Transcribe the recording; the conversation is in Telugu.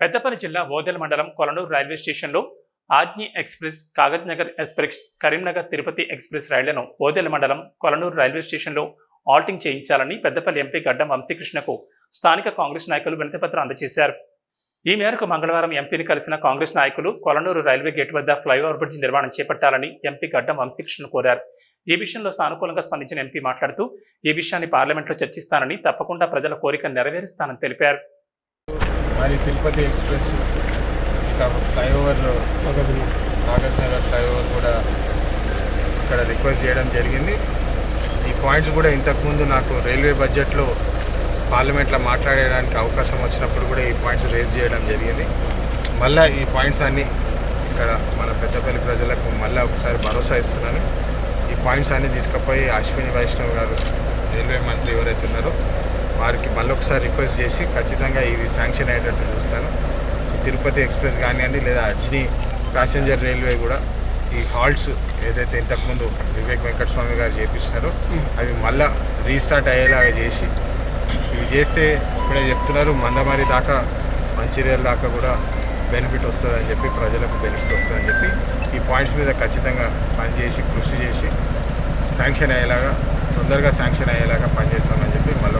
పెద్దపల్లి జిల్లా ఓదెల మండలం కొలనూరు రైల్వే స్టేషన్లో Ajni express Kagaz Nagar express Karimnagar Tirupati express రైళ్ళను Odela మండలం కొలనూరు రైల్వే స్టేషన్లో ఆల్టింగ్ చేయించాలని పెద్దపల్లి ఎంపీ గడ్డం వంశీకృష్ణకు స్థానిక కాంగ్రెస్ నాయకులు వినతిపత్రం అందజేశారు. ఈ మేరకు మంగళవారం ఎంపీని కలిసిన కాంగ్రెస్ నాయకులు కొలనూరు రైల్వే గేట్ వద్ద ఫ్లైఓవర్ బ్రిడ్జ్ నిర్మాణం చేపట్టాలని ఎంపీ గడ్డం వంశీకృష్ణ కోరారు. ఈ విషయంలో సానుకూలంగా స్పందించిన ఎంపీ మాట్లాడుతూ ఈ విషయాన్ని పార్లమెంట్లో చర్చిస్తానని తప్పకుండా ప్రజల కోరిక నెరవేరుస్తానని తెలిపారు. మరి తిరుపతి ఎక్స్ప్రెస్. ఇక ఫ్లైఓవర్ కాగజ్ నగర్ ఫ్లైఓవర్ కూడా ఇక్కడ రిక్వెస్ట్ చేయడం జరిగింది. ఈ పాయింట్స్ కూడా ఇంతకుముందు నాకు రైల్వే బడ్జెట్లో పార్లమెంట్లో మాట్లాడడానికి అవకాశం వచ్చినప్పుడు కూడా ఈ పాయింట్స్ రేజ్ చేయడం జరిగింది. మళ్ళీ ఈ పాయింట్స్ అన్నీ ఇక్కడ మన పెద్దపల్లి ప్రజలకు మళ్ళీ ఒకసారి భరోసా ఇస్తున్నాను. ఈ పాయింట్స్ అన్నీ తీసుకుపోయి అశ్విని వైష్ణవ్ గారు రైల్వే మంత్రి ఎవరైతే ఉన్నారో వారికి మళ్ళీ ఒకసారి రిక్వెస్ట్ చేసి ఖచ్చితంగా ఇది శాంక్షన్ అయ్యేటట్టు చూస్తాను. తిరుపతి ఎక్స్ప్రెస్ కానివ్వండి లేదా అజ్ని ప్యాసింజర్ రైల్వే కూడా ఈ హాల్ట్స్ ఏదైతే ఇంతకుముందు వివేక్ వెంకటస్వామి గారు చేపిస్తున్నారో అవి మళ్ళా రీస్టార్ట్ అయ్యేలాగా చేసి ఇవి చేస్తే ఇప్పుడే చెప్తున్నారు మందమారి దాకా మంచిర్యాల దాకా కూడా బెనిఫిట్ వస్తుందని చెప్పి ప్రజలకు బెనిఫిట్ వస్తుందని చెప్పి ఈ పాయింట్స్ మీద ఖచ్చితంగా పనిచేసి కృషి చేసి శాంక్షన్ అయ్యేలాగా తొందరగా శాంక్షన్ అయ్యేలాగా పనిచేస్తామని చెప్పి మళ్ళీ